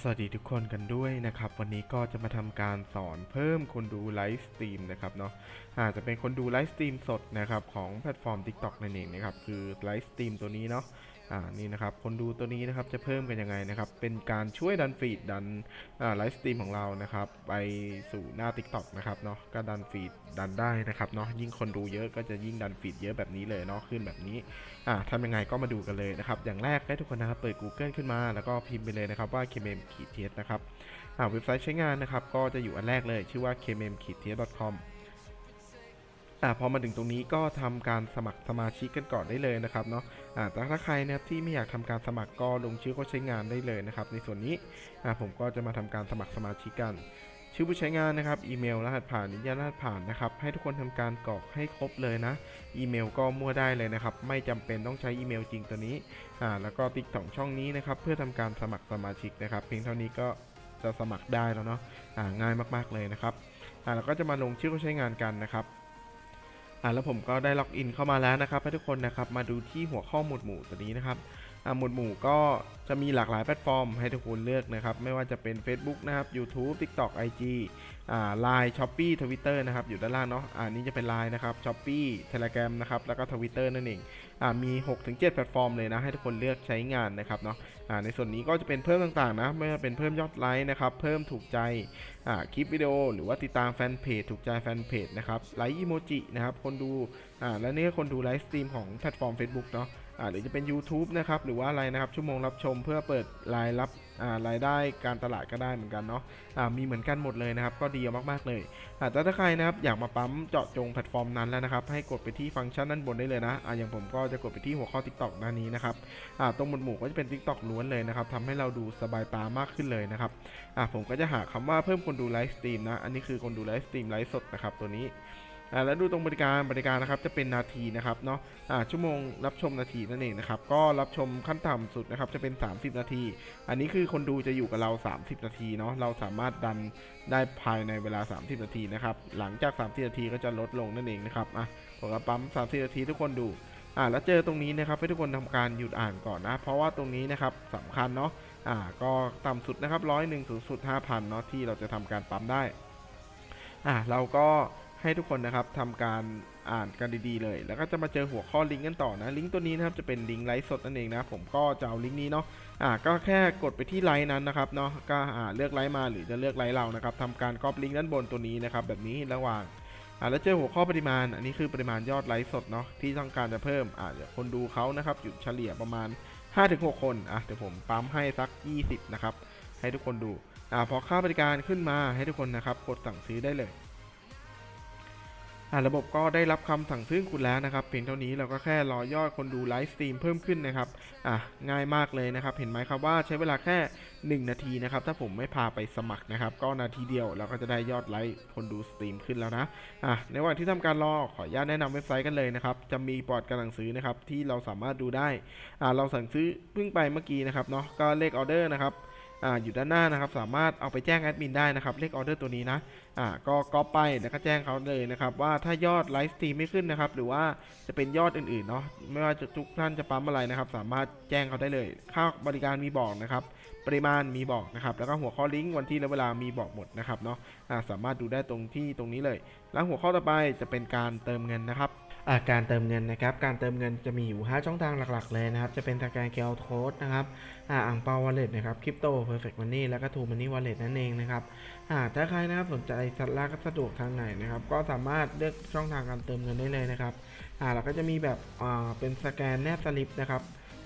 สวัสดีทุกคนกันด้วยนะครับ วันนี้ก็จะมาทำการสอนเพิ่มคนดูไลฟ์สตรีมนะครับเนาะอาจจะเป็นคนดูไลฟ์สตรีมสดนะครับของแพลตฟอร์ม TikTok นั่นเองนะครับ คือไลฟ์สตรีมตัวนี้เนาะ อ่านี่นะครับคนดูตัวนี้นะครับจะเพิ่มกันยังไงนะครับ เป็นการช่วยดันฟีดดันอ่าไลฟ์สตรีมของเรานะครับ ไปสู่หน้า TikTok นะครับเนาะก็ดันฟีดดันได้นะครับเนาะยิ่งคนดูเยอะก็จะยิ่งดันฟีดเยอะแบบนี้เลยเนาะขึ้นแบบนี้อ่าทำยังไงก็มาดูกันเลยนะครับ อย่างแรกให้ทุกคนนะครับเปิด Google ขึ้นมาแล้วก็พิมพ์ไปเลยนะครับว่า kmm ขีดเทสนะครับอ่าเว็บไซต์ใช้งานนะครับก็จะอยู่อันแรกเลย ชื่อว่า kmm ขีดเทส com อ่าพอมาถึงตรงนี้ก็ทำการสมัครสมาชิกกันก่อนได้เลยนะครับเนาะอ่าแต่ถ้าใครนะครับที่ไม่อยากทำการสมัครก็ลงชื่อก็ใช้งานได้เลยนะครับ ในส่วนนี้อ่าผมก็จะมาทำการสมัครสมาชิกกัน ชื่อผู้ใช้งานนะครับ อีเมลรหัสผ่านนิยามรหัสผ่านนะครับ ให้ทุกคนทำการกรอกให้ครบเลยนะ อีเมลก็มั่วได้เลยนะครับ ไม่จำเป็นต้องใช้อีเมลจริงตัวนี้อ่าแล้วก็ติ๊กสองช่องนี้นะครับ เพื่อทำการสมัครสมาชิกนะครับ เพียงเท่านี้ก็จะสมัครได้แล้วเนาะอ่าง่ายมากๆเลยนะครับอ่าแล้วก็จะมาลงชื่อผู้ใช้งานกันนะครับ อ่าแล้วผมก็ได้ล็อกอินเข้ามาแล้วนะครับให้ทุกคนนะครับมาดูที่หัวข้อหมวดหมู่ตัวนี้นะครับ หมวดหมู่ก็จะมีหลากหลายแพลตฟอร์มให้ทุกคนเลือกนะครับ ไม่ว่าจะเป็น Facebook นะครับ YouTube TikTok IG อ่า Line Shopee Twitter นะครับ อยู่ด้านล่างเนาะอ่านี่จะเป็น Line นะครับ Shopee Telegram นะครับ แล้วก็ Twitter นั่นเองอ่ามี 6-7 แพลตฟอร์มเลยนะ ให้ทุกคนเลือกใช้งานนะครับเนาะอ่าในส่วนนี้ก็จะเป็นเพิ่มต่างๆนะ ไม่ว่าเป็นเพิ่มยอดไลค์นะครับ เพิ่มถูกใจอ่าคลิปวิดีโอ หรือว่าติดตามแฟนเพจถูกใจแฟนเพจนะครับ ไลค์อีโมจินะครับ คนดูอ่าและนี่ก็คนดูไลฟ์สตรีมของแพลตฟอร์ม Facebook เนาะ หรือจะเป็น YouTube นะครับหรือว่าอะไรนะครับชั่วโมงรับชมเพื่อเปิดรายรับรายได้การตลาดก็ได้เหมือนกันเนาะมีเหมือนกันหมดเลยนะครับ ก็ดีมากๆเลยแต่ถ้าใครนะครับอยากมาปั๊มเจาะจงแพลตฟอร์มนั้นแล้วนะครับ ให้กดไปที่ฟังก์ชันด้านบนได้เลยนะอ่าอย่างผมก็จะกดไปที่หัวข้อ TikTok ด้านนี้นะครับตรงหมวดหมู่ก็จะเป็น TikTok ล้วนเลยนะครับทำให้เราดูสบายตามากขึ้นเลยนะครับผมก็จะหาคำว่าเพิ่มคนดูไลฟ์สตรีมนะอันนี้คือคนดูไลฟ์สตรีมไลฟ์สดนะครับตัวนี้ อ่าแล้วดูตรงบริการบริการนะครับจะเป็นนาทีนะครับเนาะอ่าชั่วโมงรับชมนาทีนั่นเองนะครับก็รับชมขั้นต่ำสุดนะครับจะเป็น 30 นาที อันนี้คือคนดูจะอยู่กับเรา 30 นาทีเนาะเราสามารถดันได้ภายในเวลา 30 นาทีนะครับหลังจาก 30 นาทีก็จะลดลงนั่นเองนะครับอะผมก็ปั๊ม 30 นาทีทุกคนดูอ่าแล้วเจอตรงนี้นะครับให้ทุกคนทำการหยุดอ่านก่อนนะ เพราะว่าตรงนี้นะครับสำคัญเนาะอ่าก็ต่ำสุดนะครับร้อยหนึ่งสูงสุด5,000เนาะที่เราจะทำการปั๊มได้อ่าเราก็ ให้ทุกคนนะครับทำการอ่านกันดีๆเลย แล้วก็จะมาเจอหัวข้อลิงก์กันต่อนะ ลิงก์ตัวนี้นะครับจะเป็นลิงก์ไลฟ์สดนั่นเองนะผมก็จะเอาลิงก์นี้เนาะอ่าก็แค่กดไปที่ไลน์นั้นนะครับเนาะก็อ่าเลือกไลน์มาหรือจะเลือกไลน์เรานะครับทำการก๊อปลิงก์ด้านบนตัวนี้นะครับแบบนี้ระหว่างอ่าแล้วเจอหัวข้อปริมาณ อันนี้คือปริมาณยอดไลฟ์สดเนาะที่ต้องการจะเพิ่มอ่าคนดูเขานะครับอยู่เฉลี่ยประมาณ 5-6 คนอะเดี๋ยวผมปั๊มให้สัก 20นะครับให้ทุกคนดูอ่าพอค่าบริการขึ้นมาให้ทุกคนนะครับกดสั่งซื้อได้เลย ระบบก็ได้รับคำสั่งซื้อคุณแล้วนะครับเพียงเท่านี้เราก็แค่รอยอดคนดูไลฟ์สตรีมเพิ่มขึ้นนะครับอะง่ายมากเลยนะครับ เห็นไหมครับว่าใช้เวลาแค่ 1 นาทีนะครับ ถ้าผมไม่พาไปสมัครนะครับ ก็นาทีเดียวเราก็จะได้ยอดไลค์คนดูสตรีมขึ้นแล้วนะอะในว่างที่ทำการรอขออนุญาตแนะนำเว็บไซต์กันเลยนะครับ จะมีปอร์ดการสั่งซื้อนะครับที่เราสามารถดูได้อ่าเราสั่งซื้อเพิ่งไปเมื่อกี้นะครับเนาะก็เลขออเดอร์นะครับ อยู่ด้านหน้านะครับ สามารถเอาไปแจ้งแอดมินได้นะครับ เลขออเดอร์ตัวนี้นะอ่าก็ก๊อปไปแล้วก็แจ้งเขาเลยนะครับว่าถ้ายอดไลฟ์สตรีมไม่ขึ้นนะครับ หรือว่าจะเป็นยอดอื่นๆเนาะไม่ว่าจะทุกท่านจะปั๊มอะไรนะครับ สามารถแจ้งเขาได้เลย ค่าบริการมีบอกนะครับ ปริมาณมีบอกนะครับ แล้วก็หัวข้อลิงก์วันที่และเวลามีบอกหมดนะครับเนาะอ่าสามารถดูได้ตรงที่ตรงนี้เลย แล้วหัวข้อต่อไปจะเป็นการเติมเงินนะครับาการเติมเงินนะครับ การเติมเงินจะมีอยู่ 5 ช่องทางหลัก ๆ เลยนะครับ จะเป็นทางการ QR Code นะครับอ่าอ่างเปาวอลเล็ตนะครับคริปโตเพอร์เฟกต์มันนี่แล้วก็ทูมันนี่วอลเล็ตนั่นเองนะครับอ่าถ้าใครนะครับสนใจสัตว์ลากสะดวกทางไหนนะครับ ก็สามารถเลือกช่องทางการเติมเงินได้เลยนะครับอ่าเราก็จะมีแบบอ่าเป็นสแกนแนบสลิปนะครับ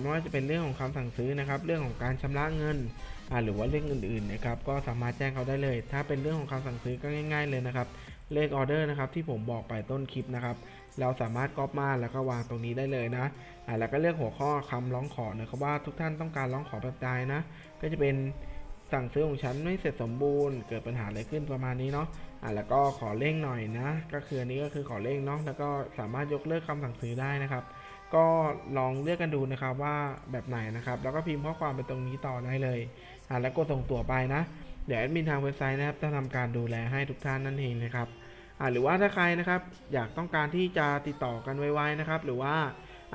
ไม่ว่าจะเป็นเรื่องของคำสั่งซื้อนะครับ เรื่องของการชำระเงินหรือว่าเรื่องอื่นๆนะครับก็สามารถแจ้งเขาได้เลย ถ้าเป็นเรื่องของคำสั่งซื้อก็ง่าย ๆเลยนะครับเลขออเดอร์นะครับที่ผมบอกไปต้นคลิปนะครับเราสามารถก๊อปมาแล้วก็วางตรงนี้ได้เลยนะอ่าแล้วก็เลือกหัวข้อคำร้องขอนะครับว่าทุกท่านต้องการร้องขอแบบใดนะ ก็จะเป็นสั่งซื้อของฉันไม่เสร็จสมบูรณ์เกิดปัญหาอะไรขึ้นประมาณนี้เนาะอ่าแล้วก็ขอเร่งหน่อยนะ ก็คืออันนี้ก็คือขอเร่งเนาะแล้วก็สามารถยกเลิกคำสั่งซื้อได้นะครับ ก็ลองเลือกกันดูนะครับว่าแบบไหนนะครับ แล้วก็พิมพ์ข้อความไปตรงนี้ต่อได้เลยอ่าแล้วกดส่งตัวไปนะ เดี๋ยวแอดมินทางเว็บไซต์นะครับจะทำการดูแลให้ทุกท่านนั่นเองนะครับอ่าหรือว่าถ้าใครนะครับ อยากต้องการที่จะติดต่อกันไวๆนะครับ หรือว่า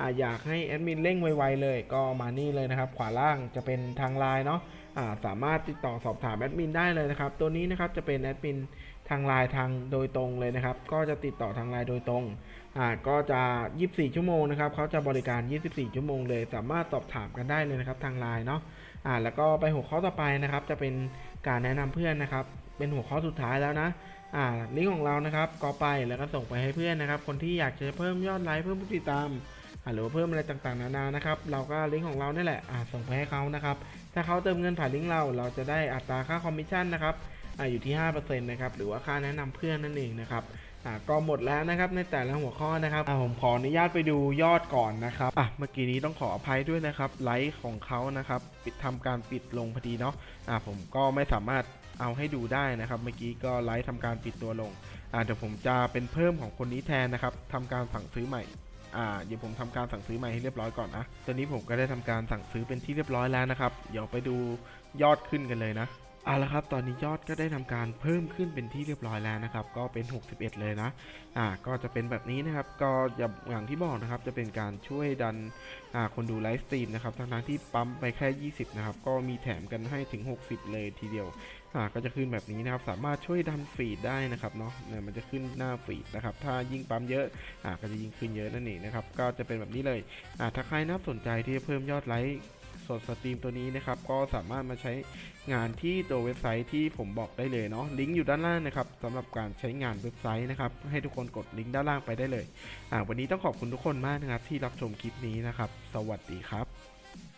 อ่าอยากให้แอดมินเร่งไวๆเลย ก็มานี่เลยนะครับ ขวาล่างจะเป็นทางไลน์เนาะอ่าสามารถติดต่อสอบถามแอดมินได้เลยนะครับ ตัวนี้นะครับจะเป็นแอดมินทางไลน์ทางโดยตรงเลยนะครับ ก็จะติดต่อทางไลน์โดยตรง อ่าก็จะ 24 ชั่วโมงนะครับเขาจะบริการ 24 ชั่วโมงเลย สามารถสอบถามกันได้เลยนะครับทางไลน์เนาะอ่าแล้วก็ไปหัวข้อต่อไปนะครับ จะเป็นการแนะนำเพื่อนนะครับ เป็นหัวข้อสุดท้ายแล้วนะอ่าลิงก์ของเรานะครับก็ไปแล้วก็ส่งไปให้เพื่อนนะครับ คนที่อยากจะเพิ่มยอดไลค์เพิ่มผู้ติดตามอ่าหรือว่าเพิ่มอะไรต่างๆนานานะครับ เราก็ลิงก์ของเรานี่แหละอ่าส่งไปให้เขานะครับ ถ้าเขาเติมเงินผ่านลิงก์เรา เราจะได้อัตราค่าคอมมิชชั่นนะครับอ่าอยู่ที่5%นะครับ หรือว่าค่าแนะนำเพื่อนนั่นเองนะครับ อ่าก็หมดแล้วนะครับในแต่ละหัวข้อนะครับอ่าผมขออนุญาตไปดูยอดก่อนนะครับอะเมื่อกี้นี้ต้องขออภัยด้วยนะครับไลฟ์ของเขานะครับปิดทำการปิดลงพอดีเนาะอ่าผมก็ไม่สามารถเอาให้ดูได้นะครับ เมื่อกี้ก็ไลฟ์ทำการปิดตัวลงอ่าเดี๋ยวผมจะเป็นเพิ่มของคนนี้แทนนะครับทำการสั่งซื้อใหม่อ่าเดี๋ยวผมทำการสั่งซื้อใหม่ให้เรียบร้อยก่อนนะตอนนี้ผมก็ได้ทำการสั่งซื้อเป็นที่เรียบร้อยแล้วนะครับ เดี๋ยวไปดูยอดขึ้นกันเลยนะ เอาละครับตอนนี้ยอดก็ได้ทำการเพิ่มขึ้นเป็นที่เรียบร้อยแล้วนะครับ ก็เป็น 61 เลยนะอ่าก็จะเป็นแบบนี้นะครับ ก็อย่างที่บอกนะครับ จะเป็นการช่วยดันอ่าคนดูไลฟ์สตรีมนะครับทั้งๆที่ปั๊มไปแค่ 20 นะครับ ก็มีแถมกันให้ถึง 60 เลยทีเดียวอ่าก็จะขึ้นแบบนี้นะครับ สามารถช่วยดันฟีดได้นะครับเนาะเนี่ยมันจะขึ้นหน้าฟีดนะครับ ถ้ายิ่งปั๊มเยอะอ่าก็จะยิ่งขึ้นเยอะนั่นเองนะครับ ก็จะเป็นแบบนี้เลยอ่าถ้าใครนับสนใจที่จะเพิ่มยอดไลค์ สดสตรีมตัวนี้นะครับก็สามารถมาใช้งานที่ตัวเว็บไซต์ที่ผมบอกได้เลยเนาะลิงก์อยู่ด้านล่างนะครับสำหรับการใช้งานเว็บไซต์นะครับให้ทุกคนกดลิงก์ด้านล่างไปได้เลยอ่าวันนี้ต้องขอบคุณทุกคนมากนะครับที่รับชมคลิปนี้นะครับ สวัสดีครับ